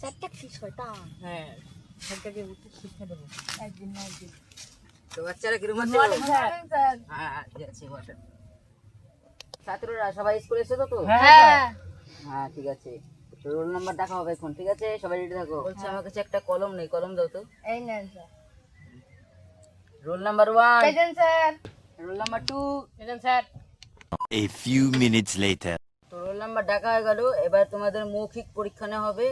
চারটা কি শয়তান হ্যাঁ সরকারকে উচিত শিক্ষা দেবো একদিন না একদিন। তো বাচ্চারা কীরকম আছে? হ্যাঁ হ্যাঁ, ছাত্ররা সবাই স্কুলে এসেছ তো? হ্যাঁ হ্যাঁ। ঠিক আছে। রোল নাম্বার দেখা হবে এখন ঠিক আছে? সবাই রেডি থাকো। বলছে আমার কাছে একটা কলম নেই কলম দাও তো। এই নেন sir roll number one present sir roll number two present sir A few minutes later. তো রোল নাম্বার ডাকা হয়ে গেল এবার তোমাদের মৌখিক পরীক্ষা নেওয়া হবে।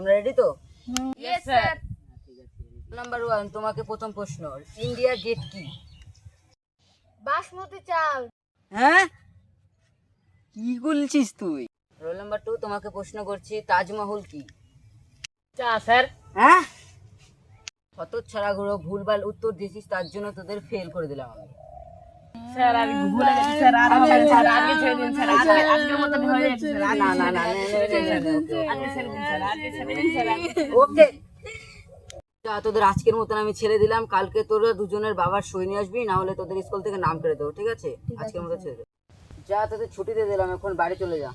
তোমরা রেডি তো? ইয়েস স্যার নাম্বার ওয়ান তোমাকে প্রথম প্রশ্ন ইন্ডিয়া গেট কি? বাসমতি চাল। হ্যাঁ? কি বলছিস তুই? রোল নাম্বার টু তোমাকে প্রশ্ন করছি তাজমহল কি? চা স্যার হ্যাঁ? কত ছাড়া গুলো ভুলভাল উত্তর দিয়েছিস তার জন্য তোদের ফেল করে দিলাম আমি। স্যার আমি ভুলে গেছি স্যার আর হবে না, স্যার আজকে ছেড়ে দিন স্যার আজকে আজকের মতো হয়ে যাচ্ছে স্যার না না না না আজকে ছেড়ে দিন স্যার আজকে ছেড়ে দিন স্যার ওকে। যা তোদের আজকের মতন আমি ছেড়ে দিলাম কালকে তোরা দুজনের বাবার সই নিয়ে আসবি না হলে তোদের স্কুল থেকে নাম করে দেবো ঠিক আছে? আজকের মতো ছেড়ে দেবো যা তোদের ছুটি দিয়ে দিলাম এখন বাড়ি চলে যা।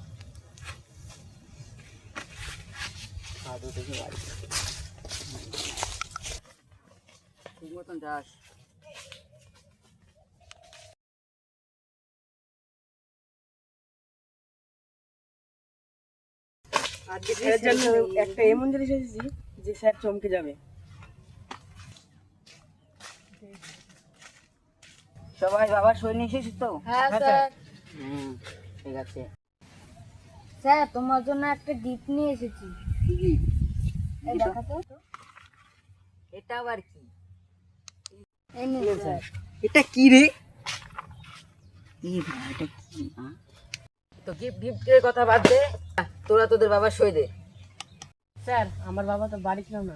ঠিক মতন যাস। আজকে স্যারের জন্য একটা এমন জিনিস এসেছি যে স্যার চমকে যাবে। সবাই বাবার সই নিয়ে এসেছিস তো? হ্যাঁ স্যার। হুম ঠিক আছে। স্যার তোমার জন্য একটা গিফট নিয়ে এসেছি। এটা আবার কি? স্যার। এটা কি রে? এটা কি হ্যাঁ? তো গিফট গিফটের কথা বাদ দে। তোরা তোদের বাবার সই দে। স্যার আমার বাবা তো বাড়ি ছিল না।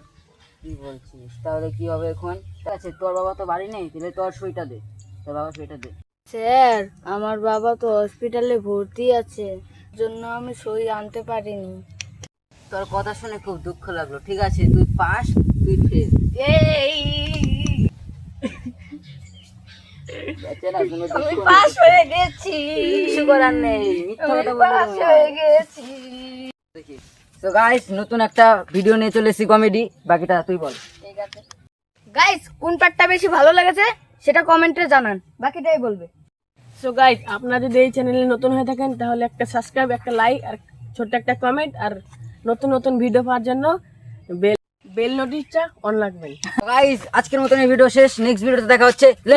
কি বলছিস? তাহলে কি হবে এখন? ঠিক আছে তোর বাবা তো বাড়ি নেই তাহলে তোর সইটা দে। তোর বাবা সইটা দে। স্যার আমার বাবা তো হসপিটালে ভর্তি আছে জন্য আমি সই আনতে পারিনি। তোর কথা শুনে খুব দুঃখ লাগল। ঠিক আছে তুই পাস তুই ফেল। বেচারা নেই। পাস হয়ে গেছি। কিছু করার নেই মিথ্যা কথা বললে পাস হয়ে গেছি। তো গাইস নতুন একটা ভিডিও নিয়ে চলে এসেছি কমেডি বাকিটা তুই বল। ঠিক আছে। গাইস কোন পার্টটা বেশি ভালো লেগেছে সেটা কমেন্টে জানান। বাকিটাই বলবে। সো গাইজ আপনারা যদি এই চ্যানেলে নতুন হয়ে থাকেন তাহলে একটা সাবস্ক্রাইব একটা লাইক আর ছোট্ট একটা কমেন্ট আর নতুন নতুন ভিডিও পাওয়ার জন্য বেল বেল নোটিশটা অন রাখবেন। গাইস আজকের মতন এই ভিডিও শেষ। নেক্সট ভিডিওতে দেখা হচ্ছে। লে